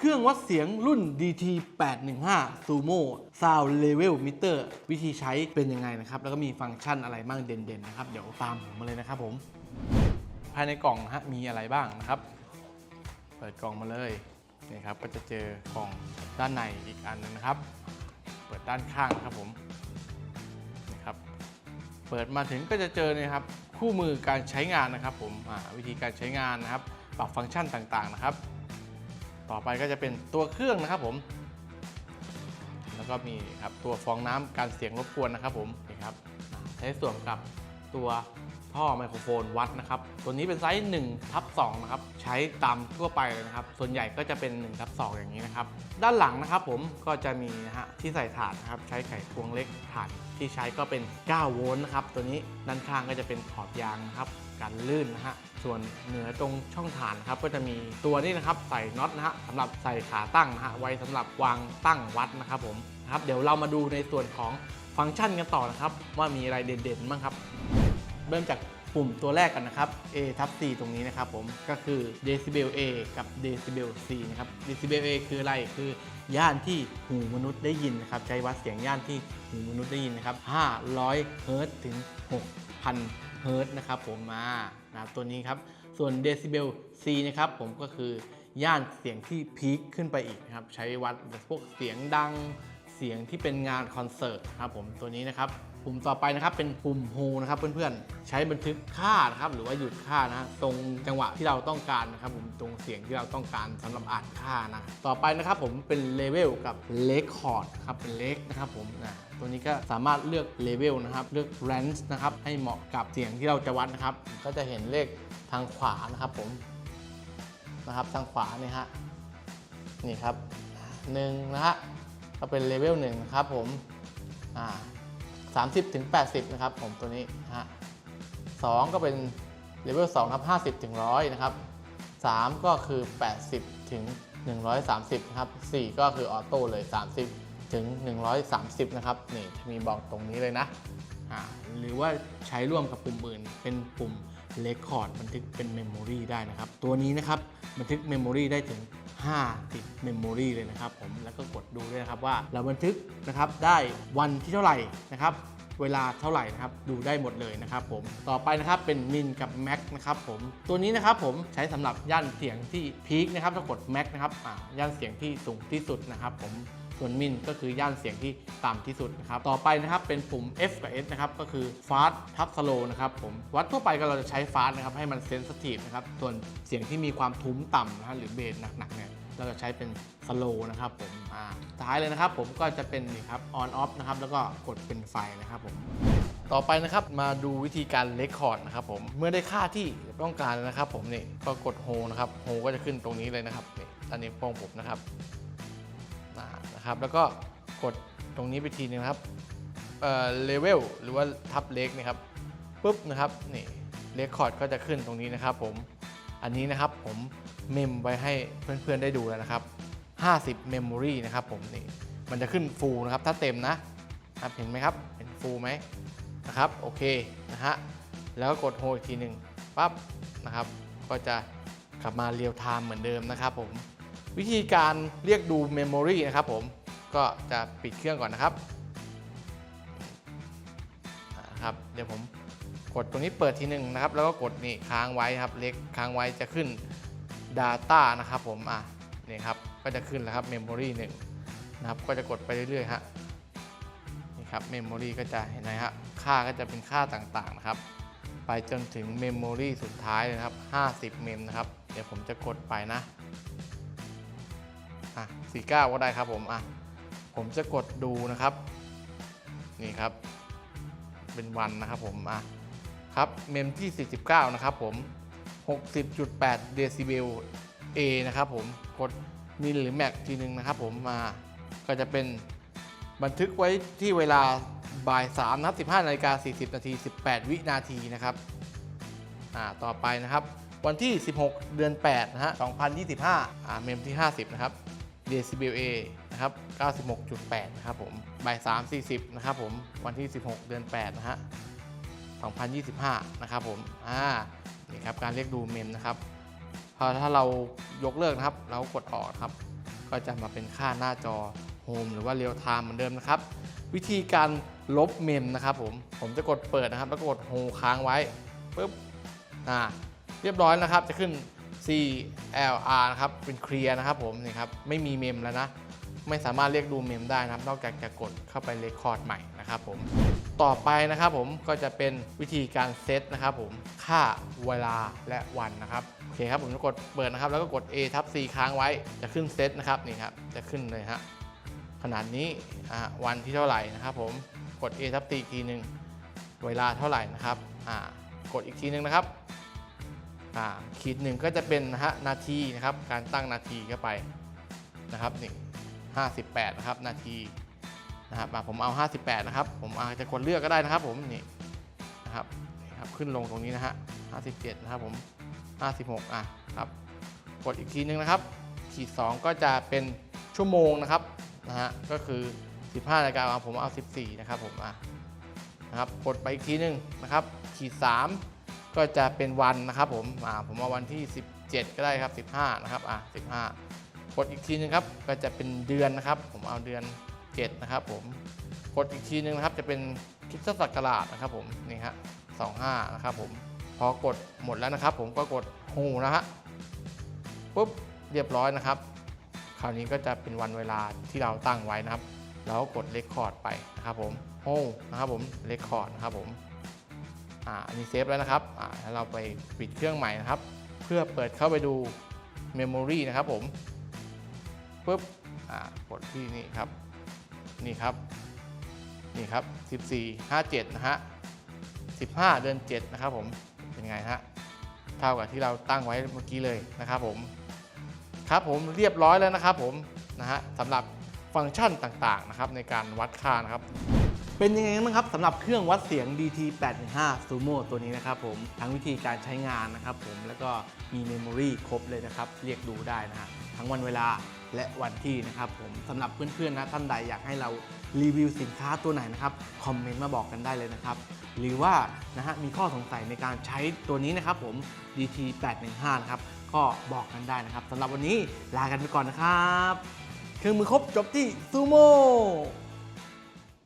เครื่องวัดเสียงรุ่น DT 815 Sumo Sound Level Meter วิธีใช้เป็นยังไงนะครับ แล้วก็มีฟังก์ชันอะไรบ้างเด่นๆนะครับ เดี๋ยวตามผมมาเลยนะครับผม ภายในกล่องฮะมีอะไรบ้างนะครับ เปิดกล่องมาเลยนี่ครับก็จะเจอกล่องด้านในอีกอันนึงนะครับ เปิดด้านข้างครับผมนี่ครับ เปิดมาถึงก็จะเจอเนี่ยครับ คู่มือการใช้งานนะครับผมวิธีการใช้งานนะครับ ปรับฟังก์ชันต่างๆนะครับ ต่อไปก็จะเป็นตัวเครื่องนะครับผม แล้วก็มีครับตัวฟองน้ำการเสียงรบกวนนะครับผมนี่ครับใช้ส่วนกับตัวท่อไมโครโฟนวัดนะครับ ตัวนี้เป็นไซส์1ทับ2นะครับ ใช้ตามทั่วไปเลยนะครับ ส่วนใหญ่ก็จะเป็น1ทับ2อย่างนี้นะครับ ด้านหลังนะครับผมก็จะมีนะฮะที่ใส่ถานนะครับ ใช้ไขควงเล็กถานที่ใช้ก็เป็น 9 โวลต์นะครับ ตัวนี้ด้านข้างก็จะเป็นขอบยางนะครับ กันลื่นนะฮะ ส่วนเหนือตรงช่องฐานครับก็จะมีตัวนี้นะครับใส่น็อตนะฮะสำหรับใส่ขาตั้งนะฮะไว้สำหรับวางตั้งวัดนะครับผมนะครับเดี๋ยวเรามาดูในส่วนของฟังก์ชันกันต่อนะครับ ว่ามีอะไรเด่นๆบ้างครับ เริ่มจากปุ่มตัวแรกกันนะครับ A ทับ C ตรงนี้นะครับผม ก็คือ decibel A กับ decibel C นะครับ decibel A คืออะไร คือย่านที่หูมนุษย์ได้ยินนะครับ ใช้วัดเสียงย่านที่หูมนุษย์ได้ยินนะครับ 500 เฮิรตซ์ถึง 6,000 เฮิร์ตนะครับผมมานะครับตัวนี้ครับ ส่วนเดซิเบล C นะครับผมก็คือย่านเสียงที่พีคขึ้นไปอีกนะครับ ใช้วัดพวกเสียงดังเสียงที่เป็นงานคอนเสิร์ตครับผมตัวนี้นะครับ ปุ่มต่อไปนะครับเป็นปุ่มโฮนะครับเพื่อนๆ ใช้บันทึกค่านะครับหรือว่าหยุดค่านะตรงจังหวะที่เราต้องการนะครับผมตรงเสียงที่เราต้องการสำหรับอ่านค่านะต่อไปนะครับผมเป็นเลเวลกับเลคคอร์ดครับเป็นเลคนะครับผมนะตัวนี้ก็สามารถเลือกเลเวลนะครับเลือกแรนจ์นะครับให้เหมาะกับเสียงที่เราจะวัดนะครับ ก็จะเห็นเลขทางขวานะครับผมนะครับทางขวานี่ฮะนี่ครับหนึ่งนะฮะก็เป็นเลเวลหนึ่งนะครับผมอ่า สามสิบถึงแปดสิบนะครับผมตัวนี้ฮะสองก็เป็นเลเวลสองครับห้าสิบถึงร้อยนะครับสามก็คือแปดสิบถึงหนึ่งร้อยสามสิบนะครับสี่ก็คือออโต้เลยสามสิบถึงหนึ่งร้อยสามสิบนะครับ นี่มีบอกตรงนี้เลยนะอ่าหรือว่าใช้ร่วมกับปุ่มอื่น เป็นปุ่ม Record บันทึกเป็น Memory ได้นะครับ ตัวนี้นะครับ บันทึก Memory ได้ถึง 5ติด Memory เลยนะครับผมแล้วก็กดดูด้วยนะครับว่าเราบันทึกนะครับได้วันที่เท่าไหร่นะครับเวลาเท่าไหร่นะครับดูได้หมดเลยนะครับผมต่อไปนะครับเป็นมินกับแม็กนะครับผมตัวนี้นะครับผมใช้สำหรับย่านเสียงที่พีคนะครับถ้ากดแม็กนะครับย่านเสียงที่สูงที่สุดนะครับผม ส่วนมินก็คือย่านเสียงที่ต่ำที่สุดนะครับ ต่อไปนะครับเป็นปุ่ม F กับ S นะครับ ก็คือ fast ทับ slow นะครับผม วัดทั่วไปก็เราจะใช้ fast นะครับ ให้มัน sensitive นะครับ ส่วนเสียงที่มีความทุ้มต่ำนะฮะหรือเบสหนักๆเนี่ยเราจะใช้เป็น slow นะครับผมอ่าสุดท้ายเลยนะครับผมก็จะเป็นนี่ครับ on off นะครับแล้วก็กดเป็นไฟนะครับผมต่อไปนะครับมาดูวิธีการเลคคอร์ดนะครับผมเมื่อได้ค่าที่ต้องการนะครับ ผมนี่ก็กดโฮนะครับโฮก็จะขึ้นตรงนี้เลยนะครับนี่อันนี้วโป้งผมนะครับ นะครับ แล้วก็กดตรงนี้ไปทีนึงครับเอ่อเลเวลหรือว่าทับเล็กนะครับปุ๊บนะครับนี่เลคคอร์ดก็จะขึ้นตรงนี้นะครับผมอันนี้นะครับผมเมมไว้ให้เพื่อนๆได้ดูแล้วนะครับ50 Memory นะครับผมนี่มันจะขึ้นฟูลนะครับถ้าเต็มนะครับเห็นไหมครับเห็นฟูลไหมนะครับโอเคนะฮะแล้วก็กดโฮอีกทีหนึ่งปั๊บนะครับก็จะกลับมาเรียลไทม์เหมือนเดิมนะครับผมวิธีการเรียกดูเมมโมรีนะครับผม ก็จะปิดเครื่องก่อนนะครับครับ เดี๋ยวผมกดตรงนี้เปิดทีหนึ่งนะครับ แล้วก็กดนี่ค้างไว้ครับ เล็กค้างไว้จะขึ้น Data นะครับผมอะนี่ครับก็จะขึ้นแล้วครับ Memory 1นะครับก็จะกดไปเรื่อยๆฮะนี่ครับ Memory ก็จะเห็นไหมฮะค่าก็จะเป็นค่าต่างๆนะครับ ไปจนถึง Memory สุดท้ายเลยนะครับ 50 เมมนะครับ เดี๋ยวผมจะกดไปนะอะ49 ก็ได้ครับผมอะ ผมจะกดดูนะครับ นี่ครับ เป็นวันนะครับผม อะ ครับเมมที่ 49 นะครับผม 60.8 เดซิเบล A นะครับผม กดมิลหรือแม็กทีหนึ่งนะครับผมมา ก็จะเป็นบันทึกไว้ที่เวลาบ่าย3นะครับ15นาฬิกา40 นาที 18 วินาทีนะครับ อ่า ต่อไปนะครับ วันที่ 16 เดือน 8 นะฮะ 2025 อ่า เมมที่ 50 นะครับ Decibel A นะครับ 96.8 นะครับผมบ่าย3 40 นะครับผม วันที่ 16 เดือน 8 นะฮะ 2025 นะครับผม อ่า นี่ครับ การเรียกดูเมมนะครับ พอถ้าเรายกเลิกนะครับ เรากดออกครับ ก็จะมาเป็นค่าหน้าจอโฮมหรือว่าเรียลไทม์เหมือนเดิมนะครับ วิธีการลบเมมนะครับผม ผมจะกดเปิดนะครับ แล้วก็กดโฮค้างไว้ปุ๊บ อ่า เรียบร้อยนะครับ จะขึ้น CLR นะครับเป็นเคลียร์นะครับผมนี่ครับไม่มีเมมแล้วนะไม่สามารถเรียกดูเมมได้นะครับ นอกจากจะกดเข้าไปเรคคอร์ดใหม่นะครับผมต่อไปนะครับผมก็จะเป็นวิธีการเซตนะครับผมค่าเวลาและวันนะครับโอเคครับผมจะกดเปิดนะครับ แล้วก็กด A ทับ C ค้างไว้จะขึ้นเซตนะครับนี่ครับจะขึ้นเลยฮะขนาดนี้อ่าวันที่เท่าไหร่นะครับผมกด A ทับ C อีกทีหนึ่งเวลาเท่าไหร่นะครับอ่ากดอีกทีหนึ่งนะครับ ขีดหนึ่งก็จะเป็นนะฮะนาทีนะครับ การตั้งนาทีเข้าไปนะครับหนี่58นะครับนาทีนะครับอะผมเอา 58 นะครับ ผมอาจจะกดเลือกก็ได้นะครับ ผมนี่นะครับครับขึ้นลงตรงนี้นะฮะ57 นะครับผม 56 อะครับกดอีกทีนึงนะครับ ขีด 2 ก็จะเป็นชั่วโมงนะครับนะฮะก็คือ 15นาฬิกาผมเอา 14 นะครับผมอะนะครับกดไปอีกทีนึงนะครับ ขีด 3 ก็จะเป็นวันนะครับผมอ่าผมเอาวันที่ 17 ก็ได้ครับ 15 นะครับอะ15 กดอีกทีนึงครับก็จะเป็นเดือนนะครับ ผมเอาเดือน 7 นะครับผมกดอีกทีนึงนะครับจะเป็นคริสตศักราชนะครับผมนี่ฮะ25 นะครับผมพอกดหมดแล้วนะครับ ผมก็กดโฮนะฮะปุ๊บเรียบร้อยนะครับ คราวนี้ก็จะเป็นวันเวลาที่เราตั้งไว้นะครับ แล้วก็กดเลคคอร์ดไปนะครับผมโฮนะครับผมเลคคอร์ดนะครับผม อ่าอันนี้เซฟแล้วนะครับอ่าเราไปปิดเครื่องใหม่นะครับ เพื่อเปิดเข้าไปดูเมมโมรีนะครับผมปุ๊บอ่ากดที่นี่ครับ นี่ครับ นี่ครับ 14 57 นะฮะ 15 เดือน 7 นะครับผม เป็นไงฮะ เท่ากับที่เราตั้งไว้เมื่อกี้เลยนะครับผม ครับผมเรียบร้อยแล้วนะครับผม นะฮะสำหรับฟังก์ชันต่างๆนะครับในการวัดค่านะครับ เป็นยังไงบ้างครับสำหรับเครื่องวัดเสียง DT 815 Sumo ตัวนี้นะครับผมทั้งวิธีการใช้งานนะครับผมแล้วก็มีเมมโมรีครบเลยนะครับ เรียกดูได้นะฮะทั้งวันเวลาและวันที่นะครับผมสำหรับเพื่อนๆนะท่านใดอยากให้เรารีวิวสินค้าตัวไหนนะครับคอมเมนต์มาบอกกันได้เลยนะครับหรือว่านะฮะมีข้อสงสัยในการใช้ตัวนี้นะครับผม DT 815นะครับก็บอกกันได้นะครับสำหรับวันนี้ลากันไปก่อนนะครับ เครื่องมือครบจบที่ซูโม่